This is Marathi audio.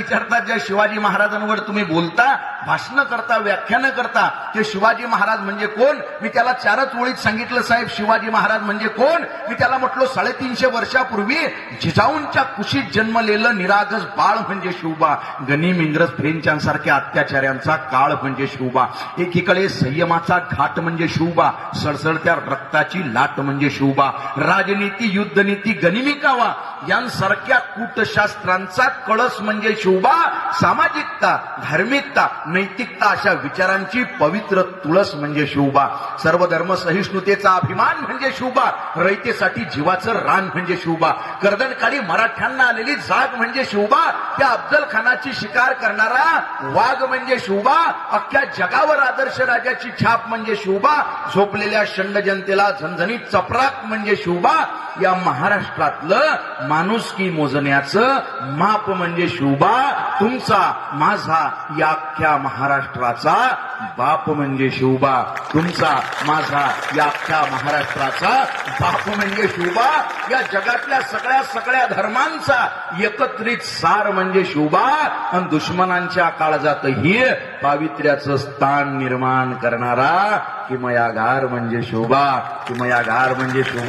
विचारतात ज्या शिवाजी महाराजांवर तुम्ही बोलता भाषण करता व्याख्यानं करता ते शिवाजी महाराज म्हणजे कोण? मी त्याला चारच ओळीत सांगितलं साहेब शिवाजी महाराज म्हणजे कोण? मी त्याला म्हटलो साडेतीनशे वर्षापूर्वी जिजाऊंच्या कुशीत जन्मलेलं निरागस बाळ म्हणजे शिवबा गनीम इंग्रज फ्रेंचांसारख्या अत्याचार्यांचा काळ म्हणजे शिवबा एकीकडे संयमाचा घाट म्हणजे शिवबा सडसडत्या रक्ताची लाट म्हणजे शिवबा राजनीती युद्धनीती गनिमिकावा यांसारख्या कूटशास्त्रांचा कळस म्हणजे शिवबा 五八。सामाजिकता धार्मिकता नैतिकता अशा विचारांची पवित्र तुळस म्हणजे शिवबा सर्व धर्म सहिष्णुतेचा अभिमान म्हणजे शिवबा रयतेसाठी जीवाचं रान म्हणजे शिवबा कर्दनकाळी मराठ्यांना आलेली जाग म्हणजे शिवबा त्या अफजल खानाची शिकार करणारा वाघ म्हणजे शिवबा अख्ख्या जगावर आदर्श राजाची छाप म्हणजे शिवबा झोपलेल्या शंड जनतेला झणझणीत चपराक म्हणजे शिवबा या महाराष्ट्रातलं माणुसकी मोजण्याचं माप म्हणजे शिवबा तुमचा माझा या अख्ख्या महाराष्ट्राचा बाप म्हणजे शिवबा. तुमचा माझा या अख्ख्या महाराष्ट्राचा बाप म्हणजे शिवबा. या जगातल्या सगळ्या सगळ्या धर्मांचा एकत्रित सार म्हणजे शिवबा. आणि दुश्मनांच्या काळजातही पावित्र्याचं स्थान निर्माण करणारा किमयागार म्हणजे शोभा किमयागार म्हणजे शोभा